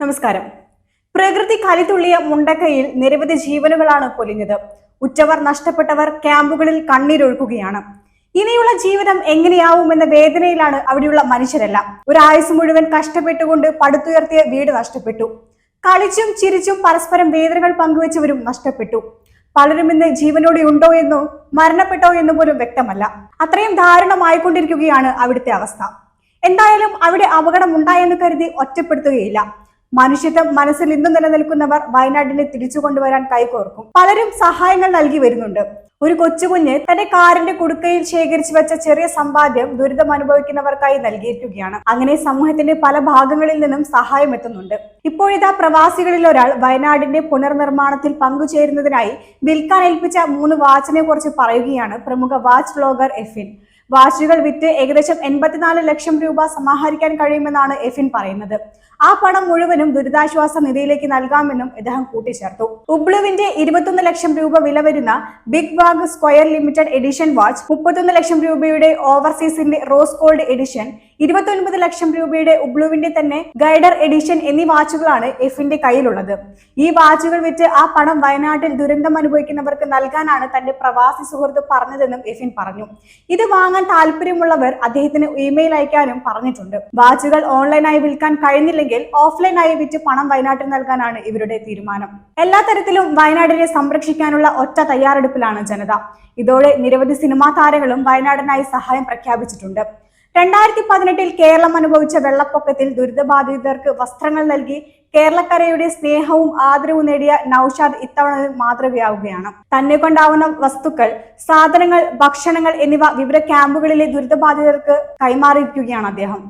നമസ്കാരം. പ്രകൃതി കലിതുള്ളിയ മുണ്ടക്കയിൽ നിരവധി ജീവനുകളാണ് പൊലിഞ്ഞത്. ഉച്ചവർ നഷ്ടപ്പെട്ടവർ ക്യാമ്പുകളിൽ കണ്ണീരൊഴുക്കുകയാണ്. ഇനിയുള്ള ജീവിതം എങ്ങനെയാവുമെന്ന വേദനയിലാണ് അവിടെയുള്ള മനുഷ്യരെല്ലാം. ഒരു ആയുസ് മുഴുവൻ കഷ്ടപ്പെട്ടുകൊണ്ട് പടുത്തുയർത്തിയ വീട് നഷ്ടപ്പെട്ടു. കളിച്ചും ചിരിച്ചും പരസ്പരം വേദനകൾ പങ്കുവെച്ചവരും നഷ്ടപ്പെട്ടു. പലരും ഇന്ന് ജീവനോടെ ഉണ്ടോ എന്നോ മരണപ്പെട്ടോ എന്ന് പോലും വ്യക്തമല്ല. അത്രയും ദാരുണമായിക്കൊണ്ടിരിക്കുകയാണ് അവിടുത്തെ അവസ്ഥ. എന്തായാലും അവിടെ അപകടം ഉണ്ടായെന്ന് കരുതി ഒറ്റപ്പെടുത്തുകയില്ല. മനുഷ്യത്വം മനസ്സിൽ ഇന്നും നിലനിൽക്കുന്നവർ വയനാട്ടിനെ തിരിച്ചു കൊണ്ടുവരാൻ കൈകോർക്കും. പലരും സഹായങ്ങൾ നൽകി വരുന്നുണ്ട്. ഒരു കൊച്ചുകുഞ്ഞ് തന്റെ കാറിന്റെ കുടുക്കയിൽ ശേഖരിച്ചു വെച്ച ചെറിയ സമ്പാദ്യം ദുരിതം അനുഭവിക്കുന്നവർക്കായി നൽകിയിരിക്കുകയാണ്. അങ്ങനെ സമൂഹത്തിന്റെ പല ഭാഗങ്ങളിൽ നിന്നും സഹായം എത്തുന്നുണ്ട്. ഇപ്പോഴിതാ പ്രവാസികളിൽ ഒരാൾ വയനാടിന്റെ പുനർനിർമ്മാണത്തിൽ പങ്കുചേരുന്നതിനായി വിൽക്കാൻ ഏൽപ്പിച്ച മൂന്ന് വാച്ചിനെ കുറിച്ച് പറയുകയാണ് പ്രമുഖ വാച്ച് ബ്ലോഗർ എഫിൻ. വാച്ചുകൾ വിറ്റ് ഏകദേശം എൺപത്തിനാല് ലക്ഷം രൂപ സമാഹരിക്കാൻ കഴിയുമെന്നാണ് എഫിൻ പറയുന്നത്. ആ പണം മുഴുവനും ദുരിതാശ്വാസ നിധിയിലേക്ക് നൽകാമെന്നും ഇദ്ദേഹം കൂട്ടിച്ചേർത്തു. ഉബ്ലുവിന്റെ ഇരുപത്തൊന്ന് ലക്ഷം രൂപ വില വരുന്ന big bag square limited edition watch മുപ്പത്തൊന്ന് ലക്ഷം രൂപയുടെ ഓവർസീസിന്റെ റോസ് ഗോൾഡ് എഡിഷൻ ഇരുപത്തൊൻപത് ലക്ഷം രൂപയുടെ ഉബ്ലുവിന്റെ തന്നെ ഗൈഡർ എഡിഷൻ എന്നീ വാച്ചുകളാണ് എഫിന്റെ കയ്യിലുള്ളത്. ഈ വാച്ചുകൾ വിറ്റ് ആ പണം വയനാട്ടിൽ ദുരന്തം അനുഭവിക്കുന്നവർക്ക് നൽകാനാണ് തന്റെ പ്രവാസി സുഹൃത്ത് പറഞ്ഞതെന്നും എഫിൻ പറഞ്ഞു. ഇത് വാങ്ങാൻ താല്പര്യമുള്ളവർ അദ്ദേഹത്തിന് ഇമെയിൽ അയക്കാനും പറഞ്ഞിട്ടുണ്ട്. വാച്ചുകൾ ഓൺലൈനായി വിൽക്കാൻ കഴിഞ്ഞില്ലെങ്കിൽ ഓഫ്ലൈനായി വിറ്റ് പണം വയനാട്ടിൽ നൽകാനാണ് ഇവരുടെ തീരുമാനം. എല്ലാ തരത്തിലും വയനാടിനെ സംരക്ഷിക്കാനുള്ള ഒറ്റ തയ്യാറെടുപ്പിലാണ് ജനത. ഇതോടെ നിരവധി സിനിമാ താരങ്ങളും വയനാടിനായി സഹായം പ്രഖ്യാപിച്ചിട്ടുണ്ട്. രണ്ടായിരത്തി പതിനെട്ടിൽ കേരളം അനുഭവിച്ച വെള്ളപ്പൊക്കത്തിൽ ദുരിതബാധിതർക്ക് വസ്ത്രങ്ങൾ നൽകി കേരളക്കരയുടെ സ്നേഹവും ആദരവും നേടിയ നൌഷാദ് ഇത്തവണ മാതൃകയാവുകയാണ്. തന്നെ കൊണ്ടാവുന്ന വസ്തുക്കൾ സാധനങ്ങൾ ഭക്ഷണങ്ങൾ എന്നിവ വിവിധ ക്യാമ്പുകളിലെ ദുരിതബാധിതർക്ക് കൈമാറിയിരിക്കുകയാണ് അദ്ദേഹം.